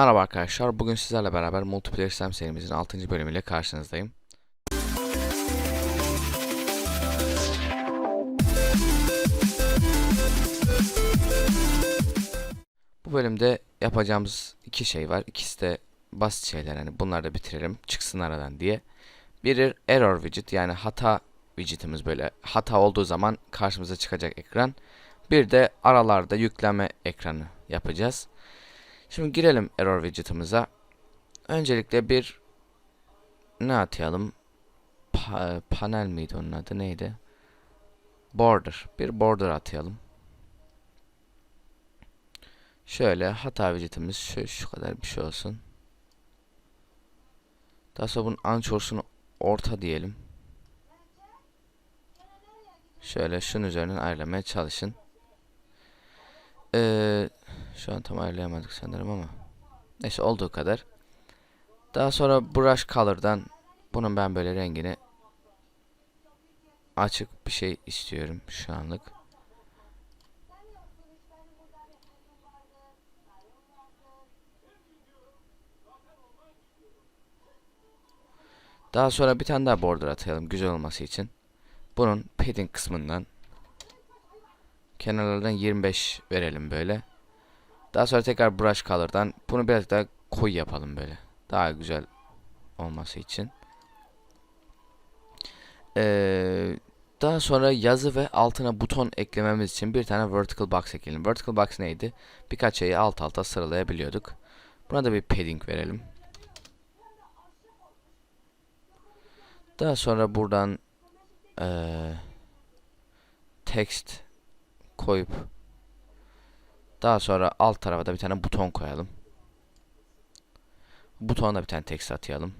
Merhaba arkadaşlar. Bugün sizlerle beraber Multiplayer Sistem serimizin 6. bölümüyle karşınızdayım. Bu bölümde yapacağımız iki şey var. İkisi de basit şeyler. Hani bunları da bitirelim. Çıksın aradan diye. Biri error widget yani hata widgetimiz böyle hata olduğu zaman karşımıza çıkacak ekran. Bir de aralarda yükleme ekranı yapacağız. Şimdi girelim error widget'ımıza. Öncelikle bir ne atayalım? Pa- panel miydi onun adı neydi? Border. Bir border atayalım. Şöyle hata widget'imiz şu, şu kadar bir şey olsun. Daha sonra bunun anchors'unu orta diyelim. Şöyle şunun üzerinden ayarlamaya çalışın. Ee, şu an tam ayarlayamadık sanırım ama. Neyse olduğu kadar. Daha sonra brush color'dan bunun ben böyle rengini açık bir şey istiyorum şu anlık. Daha sonra bir tane daha border atayalım güzel olması için. Bunun padding kısmından kenarlardan 25 verelim böyle. Daha sonra tekrar brush color'dan bunu biraz daha koyu yapalım böyle. Daha güzel olması için. Ee, daha sonra yazı ve altına buton eklememiz için bir tane vertical box ekleyelim. Vertical box neydi? Birkaç şeyi alt alta sıralayabiliyorduk. Buna da bir padding verelim. Daha sonra buradan ee, text koyup daha sonra alt tarafa da bir tane buton koyalım. Butona da bir tane text atayalım.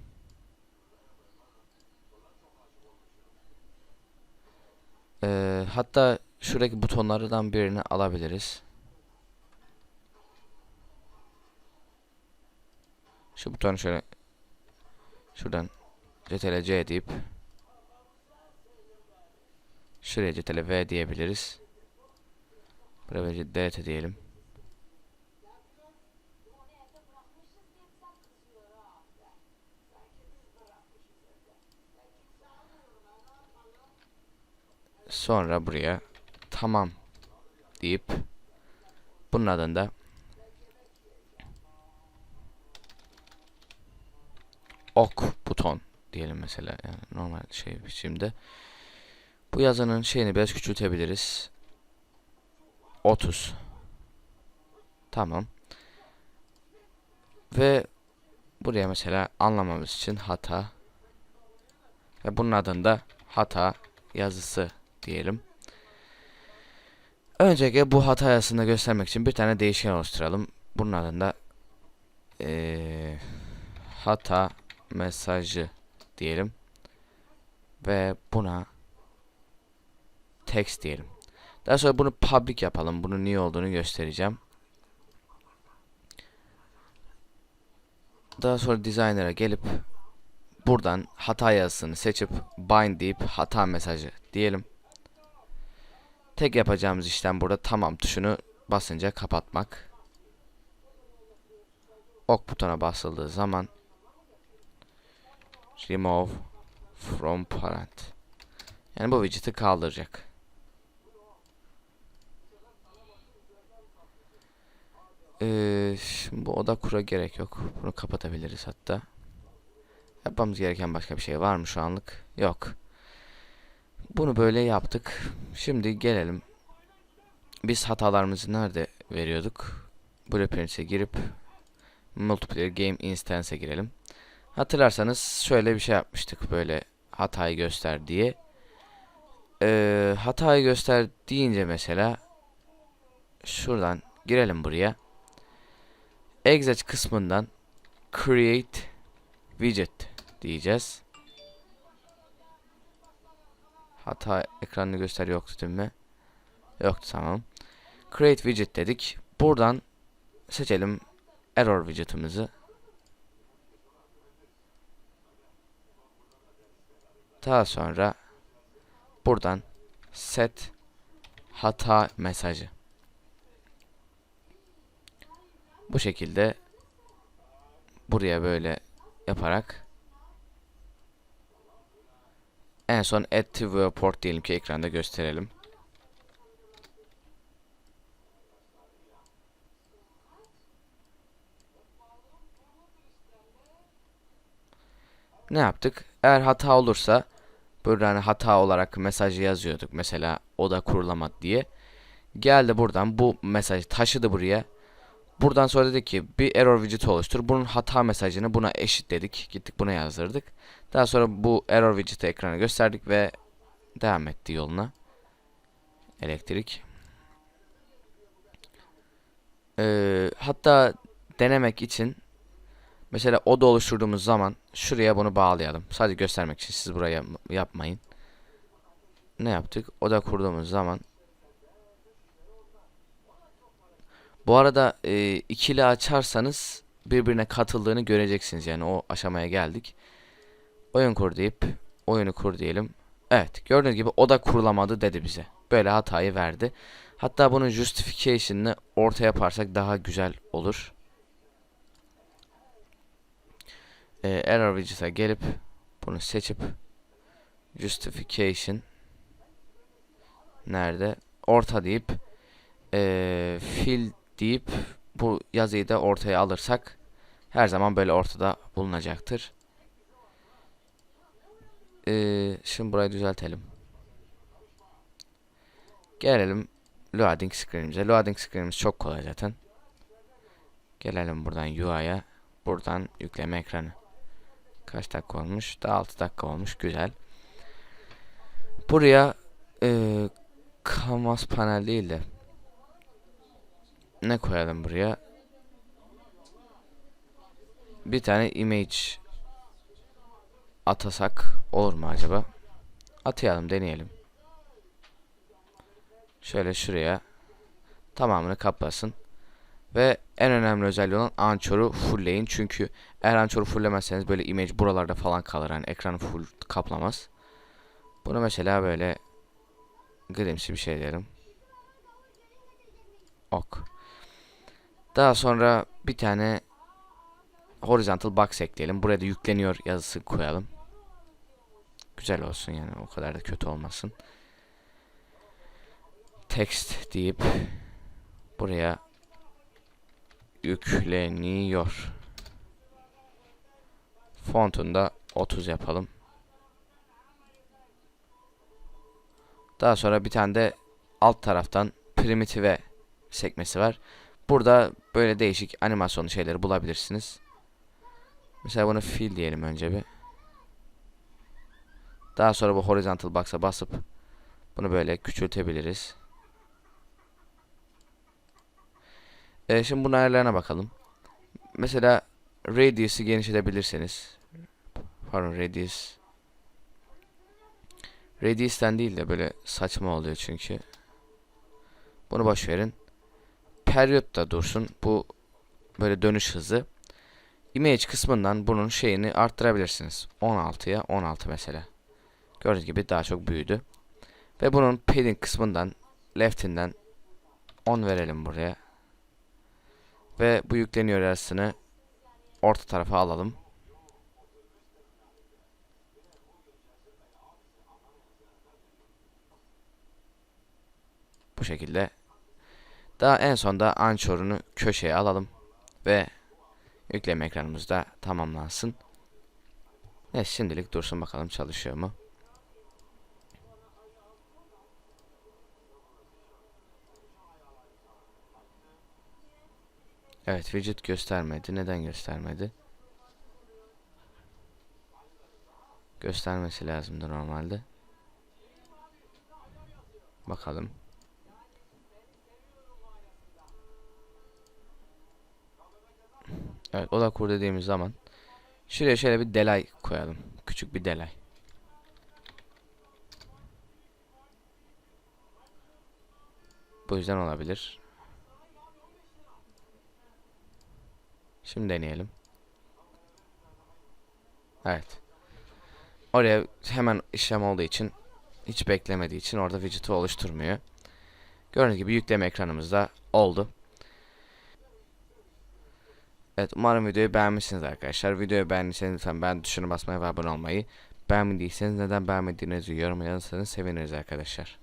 Ee, hatta şuradaki butonlardan birini alabiliriz. Şu butonu şöyle şuradan Ctrl C deyip şuraya Ctrl diyebiliriz. Buraya DT diyelim. Sonra buraya tamam deyip bunun adında ok buton diyelim mesela yani normal şey biçimde. Bu yazının şeyini biraz küçültebiliriz. 30 Tamam. Ve buraya mesela anlamamız için hata ve bunun adında hata yazısı diyelim. Öncelikle bu hata yazısını göstermek için bir tane değişken oluşturalım. Bunun adında ee, hata mesajı diyelim. Ve buna text diyelim. Daha sonra bunu public yapalım. Bunun niye olduğunu göstereceğim. Daha sonra designer'a gelip buradan hata yazısını seçip bind deyip hata mesajı diyelim. Tek yapacağımız işlem burada tamam tuşunu basınca kapatmak. Ok butona basıldığı zaman remove from parent. Yani bu widget'i kaldıracak. Ee, şimdi bu oda kura gerek yok. Bunu kapatabiliriz hatta. Yapmamız gereken başka bir şey var mı şu anlık? Yok. Bunu böyle yaptık. Şimdi gelelim. Biz hatalarımızı nerede veriyorduk? Blueprints'e girip Multiplayer Game Instance'e girelim. Hatırlarsanız şöyle bir şey yapmıştık böyle hatayı göster diye. Ee, hatayı göster deyince mesela şuradan girelim buraya. Exec kısmından create widget diyeceğiz. Hata ekranını göster yoktu değil mi? Yoktu tamam. Create widget dedik. Buradan seçelim error widget'ımızı. Daha sonra buradan set hata mesajı. Bu şekilde buraya böyle yaparak en son add to viewport diyelim ki ekranda gösterelim. Ne yaptık? Eğer hata olursa böyle hani hata olarak mesajı yazıyorduk. Mesela oda kurulamadı diye. Geldi buradan bu mesajı taşıdı buraya. Buradan sonra dedi ki bir error widget oluştur. Bunun hata mesajını buna eşitledik. Gittik buna yazdırdık. Daha sonra bu error widget'i ekrana gösterdik ve devam etti yoluna. Elektrik. Ee, hatta denemek için mesela oda oluşturduğumuz zaman şuraya bunu bağlayalım. Sadece göstermek için siz buraya yapmayın. Ne yaptık? Oda kurduğumuz zaman Bu arada e, ikili açarsanız birbirine katıldığını göreceksiniz. Yani o aşamaya geldik. Oyun kur deyip oyunu kur diyelim. Evet gördüğünüz gibi o da kurulamadı dedi bize. Böyle hatayı verdi. Hatta bunun justification'ını ortaya yaparsak daha güzel olur. Ee, error widget'a gelip bunu seçip justification nerede? Orta deyip ee, fill deyip bu yazıyı da ortaya alırsak her zaman böyle ortada bulunacaktır. Ee, şimdi burayı düzeltelim. Gelelim loading screen'imize. Loading screen'imiz çok kolay zaten. Gelelim buradan UI'ya. Buradan yükleme ekranı. Kaç dakika olmuş? Daha 6 dakika olmuş. Güzel. Buraya e, canvas panel değil de ne koyalım buraya? Bir tane image atasak olur mu acaba? Atayalım deneyelim. Şöyle şuraya tamamını kaplasın. Ve en önemli özelliği olan anchoru fullleyin. Çünkü eğer anchoru fulllemezseniz böyle image buralarda falan kalır. Yani ekranı full kaplamaz. Bunu mesela böyle grimsi bir şey diyelim. Ok. Daha sonra bir tane horizontal box ekleyelim. Buraya da yükleniyor yazısı koyalım. Güzel olsun yani o kadar da kötü olmasın. Text deyip buraya yükleniyor. Fontunda 30 yapalım. Daha sonra bir tane de alt taraftan primitive sekmesi var. Burada böyle değişik animasyonlu şeyleri bulabilirsiniz. Mesela bunu fill diyelim önce bir. Daha sonra bu horizontal box'a basıp bunu böyle küçültebiliriz. Ee, şimdi bunun ayarlarına bakalım. Mesela radius'ı genişletebilirseniz. Pardon radius. Radius'ten değil de böyle saçma oluyor çünkü. Bunu boş verin periyotta dursun. Bu böyle dönüş hızı. Image kısmından bunun şeyini arttırabilirsiniz. 16'ya 16 mesela. Gördüğünüz gibi daha çok büyüdü. Ve bunun padding kısmından left'inden 10 verelim buraya. Ve bu yükleniyor arasını orta tarafa alalım. Bu şekilde daha en sonda ançorunu köşeye alalım ve yükleme ekranımız da tamamlansın. Evet şimdilik dursun bakalım çalışıyor mu. Evet widget göstermedi. Neden göstermedi? Göstermesi lazımdı normalde. Bakalım. Evet oda kur dediğimiz zaman şuraya şöyle bir delay koyalım. Küçük bir delay. Bu yüzden olabilir. Şimdi deneyelim. Evet. Oraya hemen işlem olduğu için hiç beklemediği için orada widget'ı oluşturmuyor. Gördüğünüz gibi yükleme ekranımızda oldu. Evet umarım videoyu beğenmişsiniz arkadaşlar. Videoyu beğendiyseniz lütfen beğen tuşuna basmayı ve abone olmayı. Beğenmediyseniz neden beğenmediğinizi yorum yazarsanız seviniriz arkadaşlar.